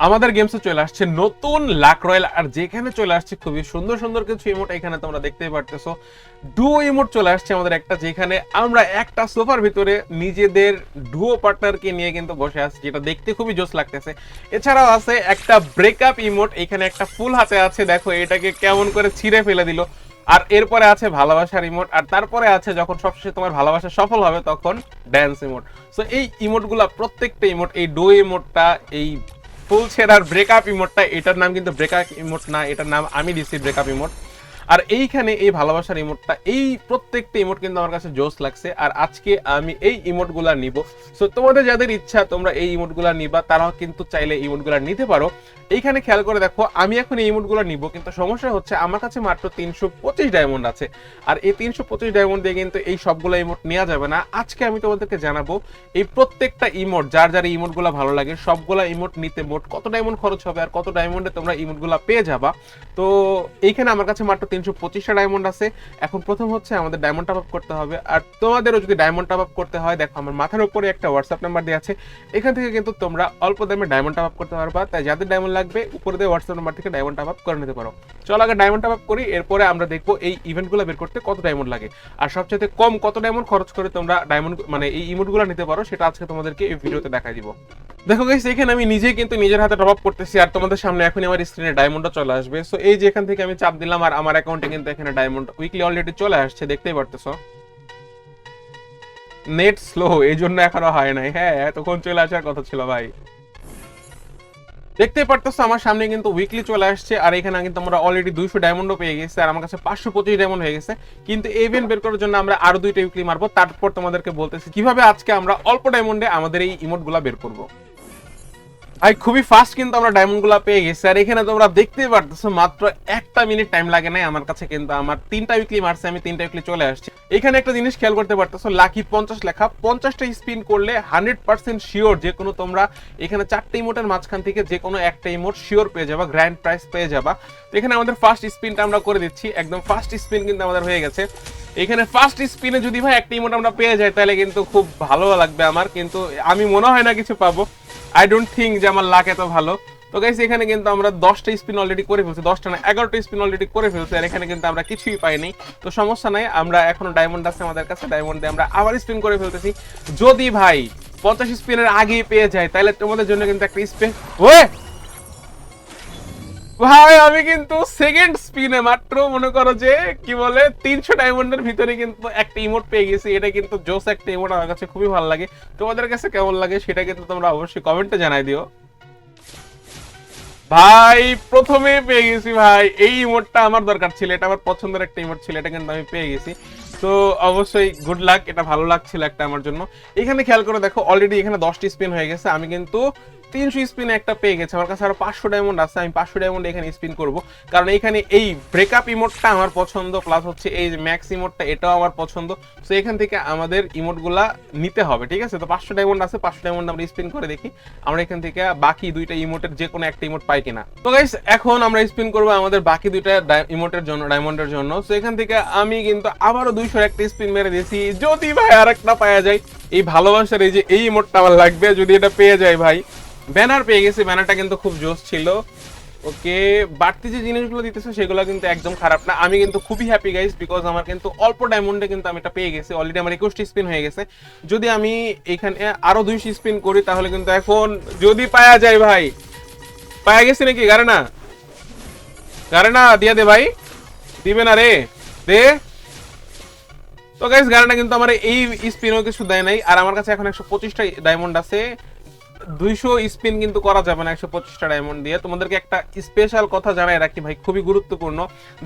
আমাদের গেমসে চলে আসছে নতুন লাক রয়্যাল, আর যেখানে চলে আসছে খুবই সুন্দর সুন্দর কিছু ইমোট এখানে তোমরা দেখতেই পারতেছো। ডুও ইমোট চলে আসছে আমাদের একটা, যেখানে আমরা একটা সোফার ভিতরে নিজেদের ডুও পার্টনারকে নিয়ে কিন্তু বসে আছি, যেটা দেখতে খুবই জোস লাগতেছে। এছাড়াও আছে একটা ব্রেকআপ ইমোট এখানে একটা ফুল হাতে আছে, দেখো এটাকে কেমন করে ছিঁড়ে ফেলে দিল। আর এরপরে আছে ভালোবাসার ইমোট আর তারপরে আছে যখন সবশেষে তোমার ভালোবাসা সফল হবে তখন ড্যান্স ইমোট সো এই ইমোটগুলা প্রত্যেকটা ইমোট এই ডো ইমোটটা এই ফুল ছেড়ার ব্রেকআপ ইমোটটা এটার নাম কিন্তু ব্রেকআপ ইমোট না, এটার নাম আমি দিচ্ছি ব্রেকআপ ইমোট আর এইখানে এই ভালোবাসার ইমোটটা এই প্রত্যেকটা ইমোট কিন্তু আমার কাছে জোস লাগছে। আর আজকে আমি এই ইমোটগুলা নিব। সো তোমাদের যাদের ইচ্ছা, তোমরা এই ইমোটগুলা নিবা। তারাও কিন্তু চাইলে ইমোটগুলা নিতে পারো। এইখানে খেয়াল করে দেখো, আমি এখন এই ইমোটগুলো নিব। কিন্তু সমস্যা হচ্ছে, আমার কাছে মাত্র তিনশো পঁচিশ ডায়মন্ড আছে। আর এই তিনশো পঁচিশ ডায়মন্ড দিয়ে কিন্তু এই সবগুলো ইমোট নেওয়া যাবে না। আজকে আমি তোমাদেরকে জানাব, এই প্রত্যেকটা ইমোট যার যার ইমোটগুলো ভালো লাগে, সবগুলা ইমোট নিতে মোট কত ডায়মন্ড খরচ হবে? আর কত ডায়মন্ডে তোমরা ইমোটগুলো পেয়ে যাবা? তো, এইখানে আমার কাছে মাত্র তিনশো পঁচিশটা ডায়মন্ড আছে। এখন প্রথম হচ্ছে আমাদের ডায়মন্ড টপ আপ করতে হবে। আর তোমাদেরও যদি ডায়মন্ড টপ আপ করতে হয়, দেখো আমার মাথার উপরে একটা হোয়াটসঅ্যাপ নাম্বার দেওয়া আছে। এখান থেকে কিন্তু তোমরা অল্প দামে ডায়মন্ড টপ আপ করতে পারবা। তাই যাদের ডায়মন্ড লাগবে, উপরে দিয়ে হোয়াটসঅ্যাপ নাম্বার থেকে ডায়মন্ড টপ আপ করে নিতে পারো। চলো আগে ডায়মন্ড টপ আপ করি, এরপরে আমরা দেখব এই ইভেন্টগুলো বের করতে কত ডায়মন্ড লাগে। আর সবচেয়ে কম কত ডায়মন্ড খরচ করে তোমরা ডায়মন্ড মানে এই ইমোটগুলো নিতে পারো, সেটা আজকে তোমাদেরকে এই ভিডিওতে দেখাই দিব। দেখো গাইস এখানে আমি নিজে কিন্তু নিজের হাতে টপ আপ করতেছি আর তোমাদের সামনে এখনই আমার স্ক্রিনে ডায়মন্ডটা চলে আসবে। সো এই যে এখান থেকে আমি চাপ দিলাম আর আমার অ্যাকাউন্টে কিন্তু এখানে ডায়মন্ড উইকলি অলরেডি চলে আসছে, দেখতেই পারতেছো। নেট স্লো এই জন্য এখনও হয় নাই। হ্যাঁ এতক্ষণ চলে আসার কথা ছিল ভাই। দেখতে পারতেছো আমার সামনে কিন্তু উইকলি চলে আসছে আর এখানে কিন্তু আমরা অলরেডি দুইশো ডায়মন্ডও পেয়ে গেছি আর আমার কাছে পাঁচশো পঁচিশ ডায়মন্ড হয়ে গেছে। কিন্তু ইভেন্ট বের করার জন্য আমরা আরও দুইটা উইকলি মারবো। তারপর তোমাদেরকে বলতেছি কীভাবে আজকে আমরা অল্প ডায়মন্ডে আমাদের এই ইমোটগুলা বের করব। ভাই, খুবই ফাস্ট কিন্তু আমরা ডায়মন্ডগুলা পেয়ে গেছি। আর এখানে তোমরা দেখতেই পারতেছো, মাত্র একটা মিনিট টাইম লাগে নাই আমার কাছে কিন্তু। আমার তিনটা উইকলি মারছে আমি তিনটা উইকলি চলে আসছি। এখানে একটা জিনিস খেয়াল করতে পারতেছো লাকি পঞ্চাশ লেখা। পঞ্চাশটা স্পিন করলে হান্ড্রেড পার্সেন্ট শিওর যে কোনো তোমরা এখানে চারটে ইমোটের মাঝখান থেকে যে কোনো একটা ইমোট শিওর পেয়ে যাবা গ্র্যান্ড প্রাইস পেয়ে যাবা। তো এখানে আমাদের ফার্স্ট স্পিনটা আমরা করে দিচ্ছি। একদম ফার্স্ট স্পিন কিন্তু আমাদের হয়ে গেছে। এখানে ফার্স্ট স্পিনে যদি ভাই একটা ইমোট আমরা পেয়ে যাই, তাহলে কিন্তু খুব ভালো লাগবে আমার। কিন্তু আমি মনে হয় না কিছু পাবো। আই ডোন্ট থিঙ্ক যে আমার লাক এত ভালো। তো গাইস এখানে কিন্তু আমরা দশটা স্পিন অলরেডি করে ফেলছি, দশটা না, এগারোটা স্পিন অলরেডি করে ফেলছি, আর এখানে কিন্তু আমরা কিছুই পাইনি। তো সমস্যা নাই, আমরা এখনও ডায়মন্ড আছে আমাদের কাছে ডায়মন্ড দিয়ে আমরা আবার স্পিন করে ফেলতেছি। যদি ভাই পঞ্চাশ স্পিনের আগেই পেয়ে যায়, তাহলে তোমাদের জন্য কিন্তু একটা স্পিন ওয়ে! ভাই, আমি কিন্তু সেকেন্ড স্পিনে মাত্র মনে করো যে, কি বলে, তিনশো ডায়মন্ডের ভিতরে কিন্তু একটা ইমোট পেয়ে গেছি। এটা কিন্তু জোস একটা ইমোট আমার কাছে খুবই ভালো লাগে। তোমাদের কাছে কেমন লাগে সেটা কিন্তু তোমরা অবশ্যই কমেন্টে জানাই দিও। ভাই, প্রথমে পেয়ে গেছি ভাই, এই ইমোটটা আমার দরকার ছিল। এটা আমার পছন্দের একটা ইমোট ছিল, এটা কিন্তু আমি পেয়ে গেছি। তো অবশ্যই গুড লাক এটা ভালো লাগছিল একটা আমার জন্য। এখানে খেয়াল করে দেখো অলরেডি এখানে দশটি স্পিন হয়ে গেছে। আমি কিন্তু তিনশো স্পিন একটা পেয়ে গেছে। আমার কাছে আরও পাঁচশো ডায়মন্ড আছে, আমি পাঁচশো ডায়মন্ড এখানে স্পিন করব। কারণ এখানে এই ব্রেকআপ ইমোটটা আমার পছন্দ প্লাস হচ্ছে এই যে ম্যাক্স ইমোটটা এটাও আমার পছন্দ। তো এখান থেকে আমাদের ইমোটগুলা নিতে হবে, ঠিক আছে? তো পাঁচশো ডায়মন্ড আছে, পাঁচশো ডায়মন্ড আমরা স্পিন করে দেখি। আমরা এখান থেকে বাকি দুইটা ইমোটের যে কোনো একটা ইমোট পাই কিনা। তো গাইস এখন আমরা স্পিন করব আমাদের বাকি দুইটা ইমোটের জন্য ডায়মন্ডের জন্য। তো এখান থেকে আমি কিন্তু আবারও দুইশো একটা স্পিন মেরে দিয়েছি। যদি ভাই আর একটা পাওয়া যায় এই ভালোবাসার এই যে এই ইমোটটা আমার লাগবে, যদি এটা পেয়ে যায় ভাই। ব্যানার পেয়ে গেছি ব্যানারটা কিন্তু খুব জোস ছিল। ওকে, বাড়তি যে জিনিসগুলো দিতেছে, সেগুলো কিন্তু একদম খারাপ না। আমি কিন্তু খুবই হ্যাপি গাইস বিকজ আমার কিন্তু অল্প ডায়মন্ডে কিন্তু আমি এটা পেয়ে গেছি। অলরেডি আমার একুশটি স্পিন হয়ে গেছে। যদি আমি এখানে আরও দুইশো স্পিন করি, তাহলে কিন্তু এখন যদি পাওয়া যায় ভাই। পাওয়া গেছি নাকি? গারে না গারে না দিয়া দে ভাই। দিবে না রে। দে। তো গাইস গাড়িটা কিন্তু আমার এই স্পিনও কিছু দেয় নাই, আর আমার কাছে এখন একশো পঁচিশটা ডায়মন্ড আছে। দুইশো স্পিন কিন্তু করা যাবে না, একশো পঁচিশটা ডায়মন্ড দিয়ে। তোমাদেরকে একটা স্পেশাল কথা জানাই, রাখি ভাই, খুবই গুরুত্বপূর্ণ।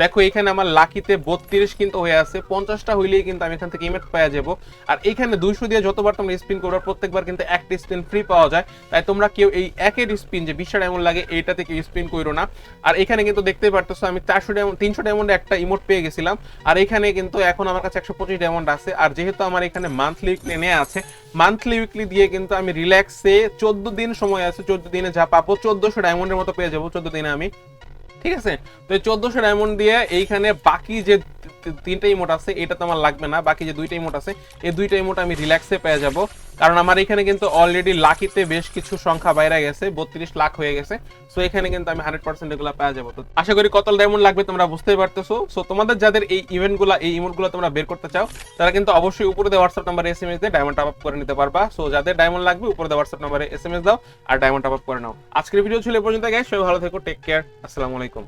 দেখো, এখানে আমার লাকিতে বত্রিশ কিন্তু হয়ে আছে। পঞ্চাশটা হইলেই কিন্তু আমি এখান থেকে ইমেট পাওয়া যাব। আর এখানে দুইশো দিয়ে যতবার তোমরা স্পিন করবে, প্রত্যেকবার কিন্তু একটা স্পিন ফ্রি পাওয়া যায়। তাই তোমরা কেউ এই একের স্পিন যে বিশটা ডায়মন্ড লাগে এইটা থেকে স্পিন করো না। আর এখানে কিন্তু দেখতেই পারতেছো, আমি চারশো ডায়মন্ড তিনশো ডায়মন্ডে একটা ইমোট পেয়ে গেছিলাম। আর এখানে কিন্তু এখন আমার কাছে একশো পঁচিশ ডায়মন্ড আছে। আর যেহেতু আমার এখানে মান্থলি উইকলি নেওয়া আছে মান্থলি উইকলি দিয়ে কিন্তু আমি রিল্যাক্সে চোদ্দ দিন সময় আছে, চোদ্দ দিনে যা পাবো, চোদ্দশো ডায়মন্ডের মতো পেয়ে যাব চোদ্দ দিনে আমি। ঠিক আছে? তো এই চোদ্দশো ডায়মন্ড দিয়ে এইখানে বাকি যে তিনটা ইমোট আছে, এটা তো আমার লাগবে না, বাকি যে দুইটা ইমোট আছে, এই দুইটা ইমোট আমি রিল্যাক্সে পেয়ে যাব। কারণ আমার এখানে কিন্তু অলরেডি লাকিতে বেশ কিছু সংখ্যা বাইরে গেছে, বত্রিশ লাখ হয়ে গেছে। সো এখানে কিন্তু আমি হান্ড্রেড পার্সেন্ট এগুলো পাওয়া যাব। তো আশা করি কত ডায়মন্ড লাগবে তোমরা বুঝতেই পারতেছো। সো তোমাদের যাদের এই ইভেন্টগুলো এই ইমোটগুলো তোমরা বের করতে চাও, তারা কিন্তু অবশ্যই উপরে দেওয়া হোয়াটসঅ্যাপ নাম্বারে এস এম এস দিয়ে ডায়মন্ড আপ করে নিতে পারবা। সো যাদের ডায়মন্ড লাগবে, উপরে দেওয়া হোয়াটসঅ্যাপ নাম্বারে এস এম এস দাও আর ডায়মন্ড আপ করে নাও। আজকের ভিডিও ছিল এ পর্যন্ত গাইস সবাই ভালো থেকো টেক কেয়ার আসসালামু আলাইকুম।